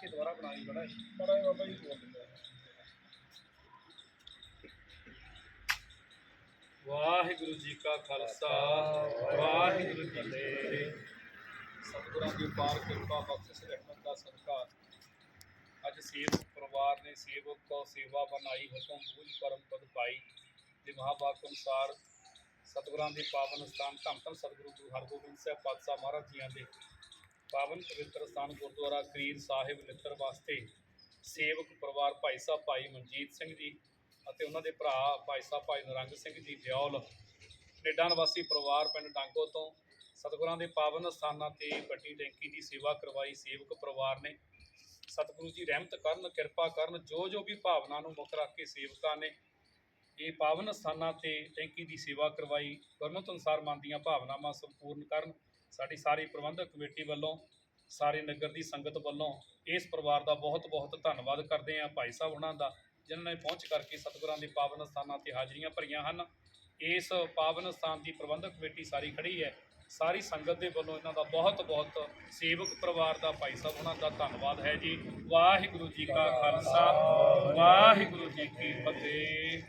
ਗੁਰਦੁਆਰਾ ਬਣਾਈ ਬੜਾ ਬੜਾ ਬਾਬਾ ਜੀ ਬੋਲ ਦਿੰਦਾ ਵਾਹਿਗੁਰੂ ਜੀ ਕਾ ਖਾਲਸਾ, ਵਾਹਿਗੁਰੂ ਜੀ ਕੀ ਫਤਿਹ। ਸਤਿਗੁਰਾਂ ਦੀ ਅਪਾਰ ਕਿਰਪਾ ਬਖਸ਼ਿਸ਼ ਰਹਿਮਤ ਦਾ ਸਦਕਾ ਅੱਜ ਸੇਵਕ ਪਰਿਵਾਰ ਨੇ ਸੇਵਕ ਕੋ ਸੇਵਾ ਬਣਾਈ, ਹੁਕਮ ਬੂਝ ਪਰਮ ਪਦ ਪਾਈ। ਤੇ ਮਹਾਵਾਕ ਅਨੁਸਾਰ ਸਤਿਗੁਰਾਂ ਦੇ ਪਾਵਨ ਸਥਾਨ ਧੰਨ ਧੰਨ ਸਤਿਗੁਰੂ ਗੁਰੂ ਹਰਗੋਬਿੰਦ ਸਾਹਿਬ ਪਾਤਸ਼ਾਹ ਮਹਾਰਾਜ ਜੀਆਂ ਦੇ ਪਾਵਨ ਪਵਿੱਤਰ ਸਥਾਨ ਗੁਰਦੁਆਰਾ ਕਰੀਰ ਸਾਹਿਬ ਨਿੱਤਰ ਵਾਸਤੇ ਸੇਵਕ ਪਰਿਵਾਰ ਭਾਈ ਸਾਹਿਬ ਭਾਈ ਮਨਜੀਤ ਸਿੰਘ ਜੀ ਅਤੇ ਉਹਨਾਂ ਦੇ ਭਰਾ ਭਾਈ ਸਾਹਿਬ ਭਾਈ ਨਰੰਗ ਸਿੰਘ ਜੀ ਦਿਓਲ, ਕੈਨੇਡਾ ਨਿਵਾਸੀ ਪਰਿਵਾਰ ਪਿੰਡ ਡਾਂਗੋ ਤੋਂ ਸਤਿਗੁਰਾਂ ਦੇ ਪਾਵਨ ਸਥਾਨਾਂ ਤੇ ਵੱਡੀ ਟੈਂਕੀ ਦੀ ਸੇਵਾ ਕਰਵਾਈ ਸੇਵਕ ਪਰਿਵਾਰ ਨੇ। ਸਤਿਗੁਰੂ ਜੀ ਰਹਿਮਤ ਕਰਨ, ਕਿਰਪਾ ਕਰਨ, ਜੋ ਜੋ ਵੀ ਭਾਵਨਾ ਨੂੰ ਮੁੱਖ ਰੱਖ ਕੇ ਸੇਵਕਾਂ ਨੇ ਇਹ ਪਾਵਨ ਸਥਾਨਾਂ ਤੇ ਟੈਂਕੀ ਦੀ ਸੇਵਾ ਕਰਵਾਈ, ਗੁਰਮਤਿ ਅਨੁਸਾਰ ਮਨ ਦੀਆਂ ਭਾਵਨਾਵਾਂ ਸੰਪੂਰਨ ਕਰਨ ਸਾਡੀ ਸਾਰੀ ਪ੍ਰਬੰਧਕ ਕਮੇਟੀ ਵੱਲੋਂ, ਸਾਰੇ ਨਗਰ ਦੀ ਸੰਗਤ ਵੱਲੋਂ ਇਸ ਪਰਿਵਾਰ ਦਾ ਬਹੁਤ ਬਹੁਤ ਧੰਨਵਾਦ ਕਰਦੇ ਹਾਂ ਭਾਈ ਸਾਹਿਬ ਉਹਨਾਂ ਦਾ, ਜਿਨ੍ਹਾਂ ਨੇ ਪਹੁੰਚ ਕਰਕੇ ਸਤਿਗੁਰਾਂ ਦੇ ਪਾਵਨ ਸਥਾਨਾਂ ਤੇ ਹਾਜ਼ਰੀਆਂ ਭਰੀਆਂ ਹਨ। ਇਸ ਪਾਵਨ ਸਥਾਨ ਦੀ ਪ੍ਰਬੰਧਕ ਕਮੇਟੀ ਸਾਰੀ ਖੜੀ ਹੈ। ਸਾਰੀ ਸੰਗਤ ਦੇ ਵੱਲੋਂ ਇਹਨਾਂ ਦਾ ਬਹੁਤ ਬਹੁਤ ਸੇਵਕ ਪਰਿਵਾਰ ਦਾ ਭਾਈ ਸਾਹਿਬ ਉਹਨਾਂ ਦਾ ਧੰਨਵਾਦ ਹੈ ਜੀ। ਵਾਹਿਗੁਰੂ ਜੀ ਕਾ ਖਾਲਸਾ, ਵਾਹਿਗੁਰੂ ਜੀ ਕੀ ਫਤਿਹ।